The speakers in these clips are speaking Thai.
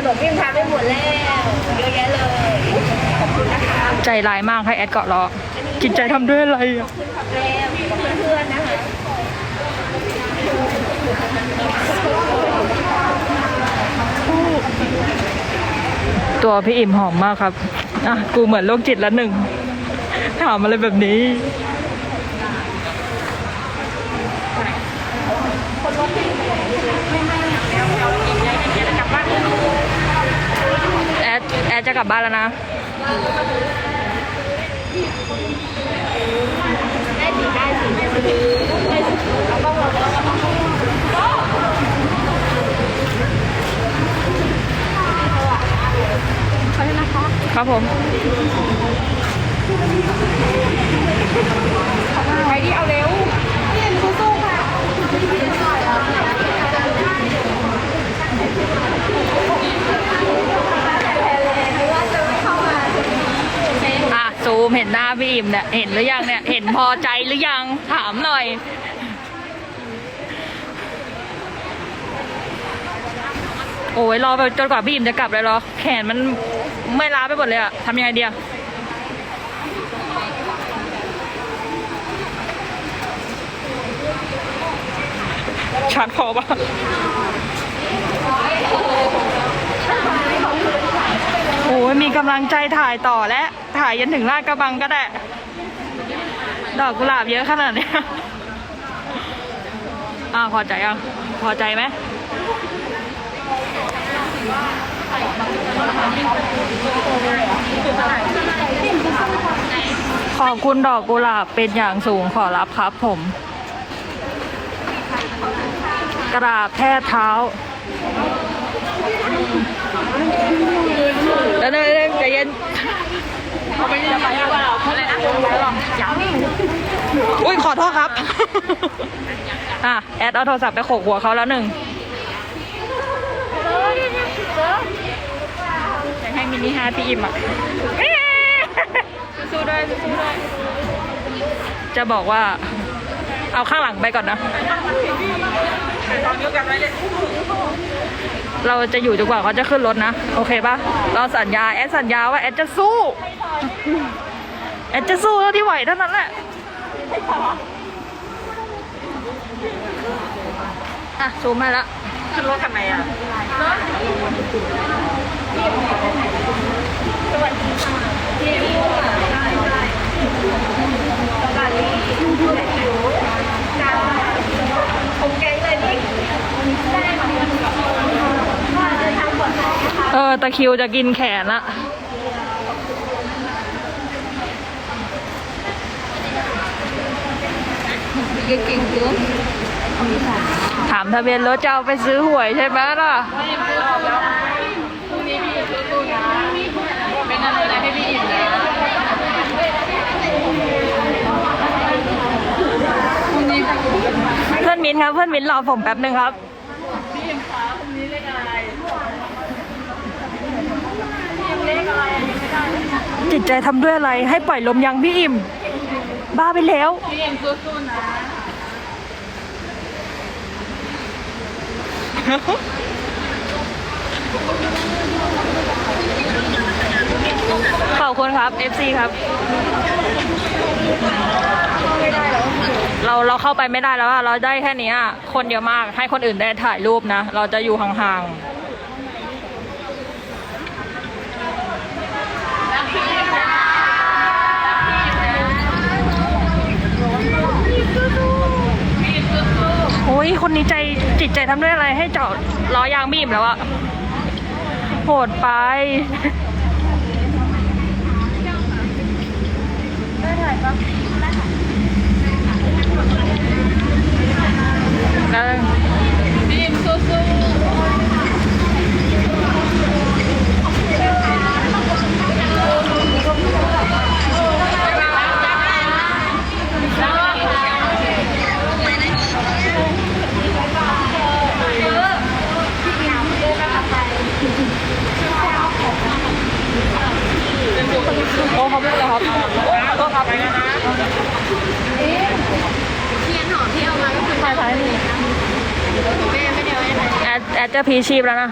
ขนมพิมพ์ทานไปหมดแล้วเยอะแยะเลย ขอบคุณนะคะใจร้ายมากให้แอดเกาะล้อจิตใจทำด้วยอะไรอะคุณขับแรมกับเพื่อนๆนะคะตัวพี่อิ่มหอมมากครับ อะ กูเหมือนโรคจิตละหนึ่ง ถามอะไรแบบนี้ แอด แอด จะกลับบ้านแล้วนะได้สิได้สิได้สิเอากล้องเราแล้วก็ครับผมไปที่เอาเร็วพี่สู้ๆค่ะ อะ ซู มเห็นหน้าพี่อิ่มเนี่ยเห็นหรือยังเนี่ยเห็นพอใจหรือยังถามหน่อย โอ้ยรอไปจนกว่าพี่อิ่มจะกลับเลยเหรอ แขนมันไม่ล้าไปหมดเลยอะทำยังไงเดีอะชัดพอปะโอ้ยมีกำลังใจถ่ายต่อและ ถ่ายยันถึงลาดกระบังก็ได้ ดอกกุหลาบเยอะขนาดนี้อ่าพอใจยังพอใจไหมขอบคุณดอกกุหลาบเป็นอย่างสูงขอรับครับผม กราบแทบเท้าแล้วเนี่ยใจเย็น อุ้ยขอโทษครับ อะ แอดเอาโทรศัพท์ไปโขกหัวเขาแล้วหนึ่งอยากให้มินิฮาร์ทพี่อิ่มอะสู้ๆด้วยสู้ๆด้วยจะบอกว่า เอาข้างหลังไปก่อนนะ เราจะอยู่จนกว่าเขาจะขึ้นรถนะ โอเคปะเราสัญญาแอดสัญญาว่าแอดจะสู้ แอดจะสู้เท่าที่ไหวเท่านั้นแหละอะซูมมาแล้วขึ้นรถทำไมอะผมแกงเลยนี่ได้ค่ะก็จะทำผลได้ค่ะ เออตะคิวจะกินแขนละถามทะเบียนรถจะเอาไปซื้อหวยใช่ไหมล่ะเป็นอะไรให้พี่อิ่มนะเพื่อนมิ้นครับ เพื่อนมิ้นรอผมแป๊บหนึ่งครับ จิตใจทำด้วยอะไรให้ปล่อยลมยังพี่อิ่ม บ้าไปแล้วพี่อิ่มสู้ๆนะขอบคุณครับ FC ครับ เราเราเข้าไปไม่ได้แล้วอะเราได้แค่เนี้ยคนเยอะมากให้คนอื่นได้ถ่ายรูปนะ เราจะอยู่ห่างๆโอ้ย คนนี้ใจจิตใจทำด้วยอะไรให้เจาะล้อยางบีบแล้วอะโหดไปได้ ทียนหอมที่เอามาก็คือใช่ใช่นี่แม่ไม่ได้ไว้ไหนแอดแอดจะพีชีพแล้วนะ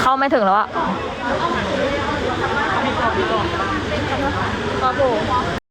เข้าไม่ถึงแล้วอะครับผม